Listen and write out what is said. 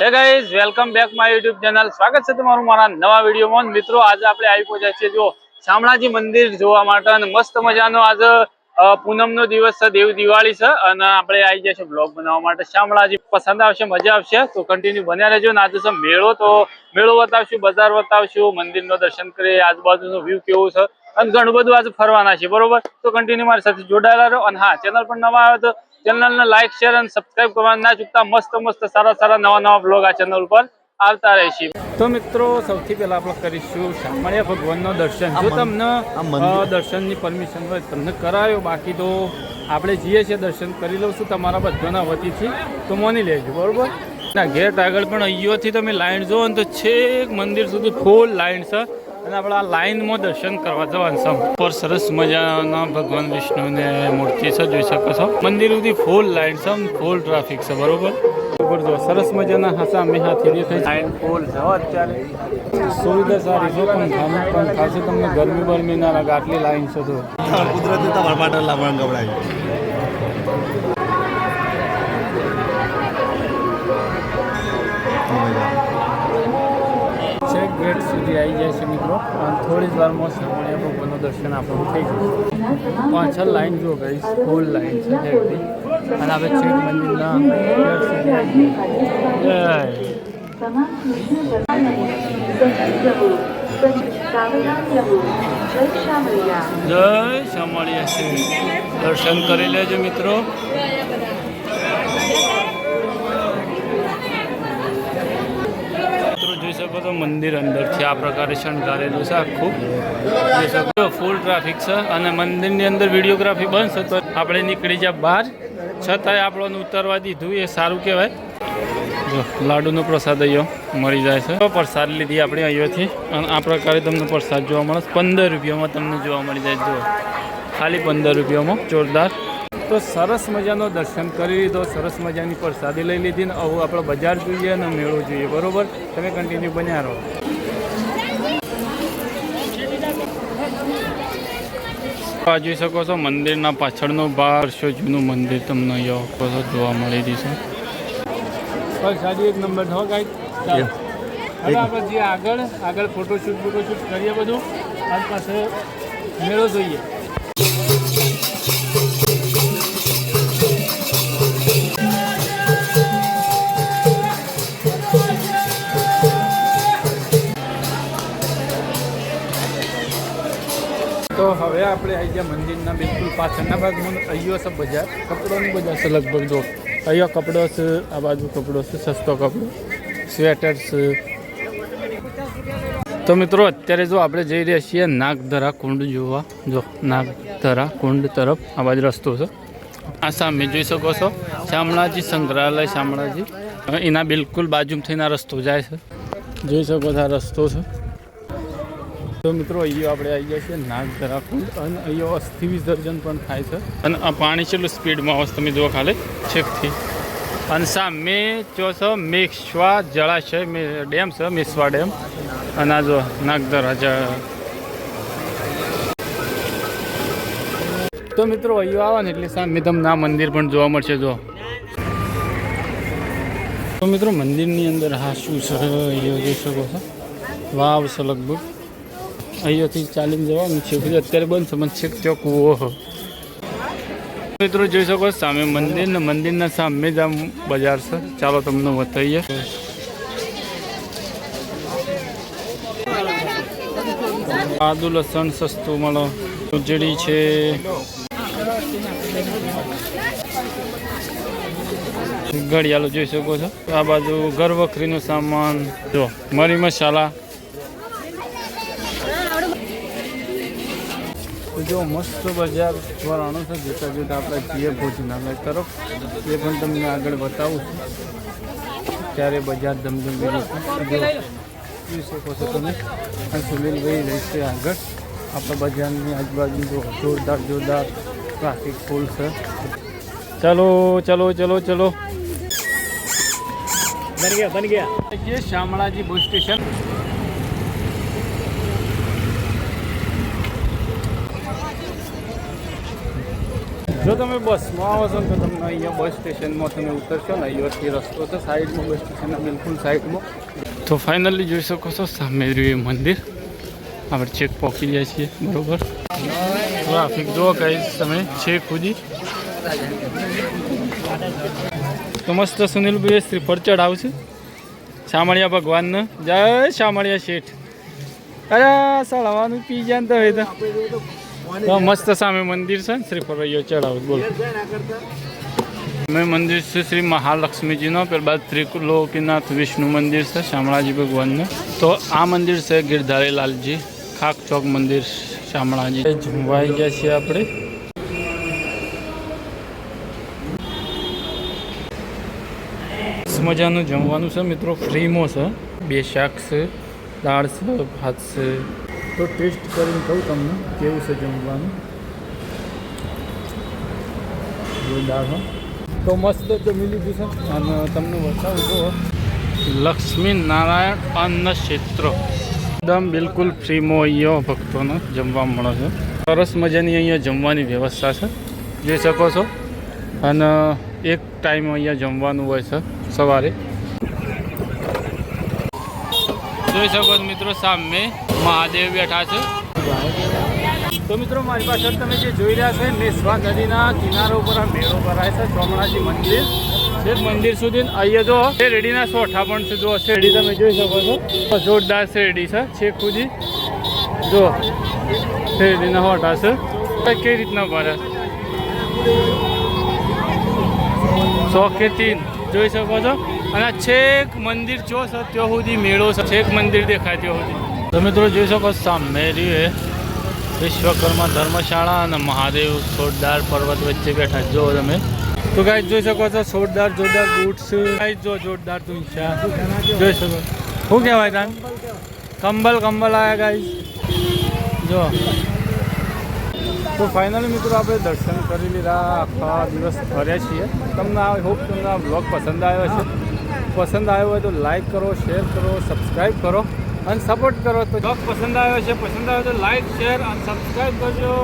Hey guys welcome back my YouTube channel સ્વાગત છે તમારું મારા નવા વિડીયોમાં. મિત્રો, આજે આપણે આવી પહોંચ્યા છીએ જો શામળાજી મંદિર જોવા માટે અને મસ્ત મજાનો આજે પૂનમનો દિવસ છે, દેવ દિવાળી છે અને આપણે આવી જાય છે બ્લોગ બનાવવા માટે. શામળાજી પસંદ આવશે, મજા આવશે, તો કન્ટિન્યુ બન્યા રહેજો ને આજે છે મેળો, તો મેળો બતાવશું, બજાર બતાવશું, મંદિરનો દર્શન કરીએ, આજુબાજુનો વ્યૂ કેવું છે અને ઘણું બધું આજે ફરવાના છે, બરોબર? તો કન્ટિન્યુ મારી સાથે જોડાયેલા રહો અને હા ચેનલ પણ નવા આવે તો ચેનલને લાઈક શેર અને સબસ્ક્રાઇબ કરવાનું ના ચૂકતા. મસ્ત મસ્ત સારા સારા નવા નવા બ્લોગ આ ચેનલ ઉપર આવતા રહેશે. તો મિત્રો સૌથી પહેલા આપણે કરીશું શામળિયા ભગવાનનો દર્શન. જો તમને દર્શનની પરમિશન હોય તમને કરાયો બાકી તો આપણે જઈએ છીએ દર્શન કરી લઉં છું તમારા બધાના વતીથી. તો મોની લેજો બરોબર? ના ગેટ આગળ પણ અહીંયાથી તમે લાઈન જોવો ને તો છેક મંદિર સુધી ફૂલ લાઈન છે. અને આપણે આ લાઈનમાં દર્શન કરવા જવાનું છે. ઉપર સરસ મજાના ભગવાન વિષ્ણુને મૂર્તિ છે જોઈ શકો છો. મંદિર સુધી ફૂલ લાઈન છે ફૂલ ટ્રાફિક છે બરોબર? જો સરસ મજાના હાસા અમે હાથી દેખાય લાઈન ફૂલ છે અત્યારે. સુવિધા સારી છે પણ ખાનું પણ ખાસી તમને ગરમી બરમી ના લાગે આટલી લાઈન છે તો. કુદરતી તમારા માટે લાવવાનું ગવડાવી જાય અને થોડી જ વારમાં સામાન્ય ભગવાનનું દર્શન આપણું થઈ ગયું પાછળ લાઈન જો ગઈ ફૂલ લાઈન છે છેકથી અને આપણે છેક મંદિરના જય. શામળિયા દર્શન કરી લેજો મિત્રો મિત્રો જોઈ તો મંદિર અંદરથી આ પ્રકારે શણગારેલું છે આખું જોઈ શકો ફૂલ ટ્રાફિક છે અને મંદિરની અંદર વિડીયોગ્રાફી બંધ તો આપણે નીકળી જાય બહાર. છતાંય આપણને ઉતારવા દીધું એ સારું કહેવાય. જો, લાડુનો પ્રસાદ અહીંયા મળી જાય છે. તો પ્રસાદ લીધી આપણે અહીંયાથી. અને આ પ્રકારે તમને પ્રસાદ જોવા મળે પંદર રૂપિયામાં તમને જોવા મળી જાય જો ખાલી પંદર રૂપિયામાં, જોરદાર. તો સરસ મજાનો દર્શન કરી લીધો સરસ મજાની પ્રસાદી લઈ લીધી ને આવું આપણે બજાર જોઈએ અને મેળો જોઈએ બરોબર? તમે કન્ટિન્યુ બન્યા રહો. આ જોઈ શકો છો મંદિરના પાછળનો ભાગ વર્ષો જૂનું મંદિર તમને અહીંયા બધું જોવા મળી જશે પ્રસાદી એક નંબર થો ગાઈ હવે આપણે જે આગળ. આગળ ફોટોશૂટ ફોટોશૂટ કરીએ બધું. આજ પાસે મેળો જોઈએ. તો હવે આપણે ગયા મંદિરના બિલકુલ પાછળના ભાગમાં અહીંયા છે બજાર. કપડોની બજાર છે લગભગ, જો. અહીંયા કપડો છે, આ બાજુ કપડો છે, સસ્તો કપડો, સ્વેટર છે. તો મિત્રો, અત્યારે જો આપણે જઈ રહ્યા છીએ નાગધરા કુંડ જોવા. જો, નાગધરા કુંડ તરફ. આ બાજુ રસ્તો છે. આ સામે જોઈ શકો છો, શામળાજી સંગ્રહાલય શામળાજી. એના બિલકુલ બાજુમાં થઈને રસ્તો જાય છે. જોઈ શકો છો, આ રસ્તો છે. તો મિત્રો, અહીંયા આપણે આવી ગયા છીએ નાગધરા કુંડ અને અહીંયા અસ્થિ વિસર્જન પણ થાય છે. અને આ પાણી છેલ્લું સ્પીડમાં આવશે તમે જુઓ ખાલી, છેકથી. અને સામે જો છો મેશ્વા જળાશય ડેમ છે મેશ્વા ડેમ. અને આ જો નાગધરા જળ તો મિત્રો, અહીંયા આવે ને એટલે સામે તમને આ મંદિર પણ જોવા મળશે જો તો મિત્રો, મંદિરની અંદર હા શું છે, અહીંયા જોઈ શકો છો? વાવ છે લગભગ. અહીંયાથી ચાલીને જવાનું છે. અત્યારે બંધ છે. મને છેક ચોક ઓહો મિત્રો જોઈ શકો સામે મંદિર ને મંદિરના સામે જ આમ બજાર છે. ચાલો તમને બતાવીએ. આદુ લસણ સસ્તું મળો. ઉજળી છે. ઘડિયાળો જોઈ શકો છો. આ બાજુ ઘર વખરીનો સામાન. જો, મરી મસાલા. તો જો મસ્ત બજાર ભરાણું છે જોતા જોતા આપણે પીએ ભોજનાલય તરફ. એ પણ તમને આગળ બતાવું છું. ત્યારે બજાર ધમધમ જોઈ શકો છો તમે. સુનિલભાઈ રહેશે આગળ. આપણે બજારની આજુબાજુ જો જોરદાર જોરદાર ટ્રાફિક ફૂલ છે. ચલો ચલો ચલો ચલો. બની ગયા બની ગયા. Shamlaji bus station. જો તમે બસમાં આવો છો તો તમને અહીંયા બસ સ્ટેશનમાં તમે ઉતરશો ને અહીંયાથી રસ્તો છે સાઈડમાં, બસ સ્ટેશનના બિલકુલ સાઈડમાં. તો ફાઇનલી જોઈ શકો છો, સામે મંદિર. આપણે ચેક પહોંચી જાય છીએ, બરોબર? ટ્રાફિક જુઓ કઈ તમે છેક સુધી તો મસ્ત સુનિલભાઈ શ્રીફળ આવશે શામળિયા ભગવાનને. જય શામળિયા શેઠ. અરે સળવાનું પી જાય તો હોય તો. તો મસ્ત સામે મંદિર છે ને શ્રીફળ અહીંયા ચડાવું, બોલો. મેં મંદિર છે શ્રી મહાલક્ષ્મીજીનો, ત્યારબાદ બાદ ત્રિલોકીનાથ વિષ્ણુ મંદિર છે, શામળાજી ભગવાનનું. તો આ મંદિર છે ગિરધારી લાલજી, ખાક ચોક મંદિર, શામળાજી. જમવાઈ ગયા છીએ આપણે. મજાનું જમવાનું છે, મિત્રો. ફ્રીમાં છે. બે શાક છે, દાળ છે, ભાત છે. તો ટેસ્ટ કરીને કહું તમને કેવું છે જમવાનું. તો મસ્ત જમી લીધું છે. અને તમને બતાવું, જો લક્ષ્મી નારાયણ અન્ન ક્ષેત્ર. એકદમ બિલકુલ ફ્રીમાં અહીંયા ભક્તોને જમવા મળે છે. સરસ મજાની અહીંયા જમવાની વ્યવસ્થા છે. જોઈ શકો છો. અને એક ટાઈમ અહીંયા જમવાનું હોય છે, સવારે. જોઈ શકો છો મિત્રો, સામે મહાદેવ બેઠા છે. તો મિત્રો, મારી પાછળ તમે જે જોઈ રહ્યા છો મેસવા નદીના કિનારા ઉપર આ મેળો ભરાય છે ચોમણાજી મંદિર. છે મંદિર સુધી અહીંયા જો શેરડીના સોઠા પણ છે, જો શેરડી તમે જોઈ શકો છો. જોરદાર શેરડી છે છેક જો શેરડીના હોઠા છે. કઈ રીતના ભરે? સો કે તીન જોઈ શકો છો? અને છેક મંદિર જો છે, ત્યાં સુધી મેળો છે. છેક મંદિર દેખાય ત્યાં સુધી. તમે થોડું જોઈ શકો સામે રહ્યું વિશ્વકર્મા ધર્મશાળા અને મહાદેવ છોડદાર પર્વત વચ્ચે બેઠા જો તમે. તો ગાય જોઈ શકો છો, છોડદાર, જોરદાર બૂટ્સ ગાઈ જો જોરદાર તું છે જોઈ શકો શું કહેવાય તાન? કંબલ કંબલ આવ્યા ગાઈ જો. તો ફાઇનલી મિત્રો આપણે દર્શન કરી લીધા. આખા દિવસ ફર્યા છીએ. તમને આ હોપ તમને આ બ્લોગ પસંદ આવ્યો છે પસંદ આવ્યો હોય તો લાઈક કરો શેર કરો સબસ્ક્રાઈબ કરો અને સપોર્ટ કરો. તો બ્લોગ પસંદ આવ્યો છે, પસંદ આવ્યો તો લાઈક શેર અને સબસ્ક્રાઈબ કરજો.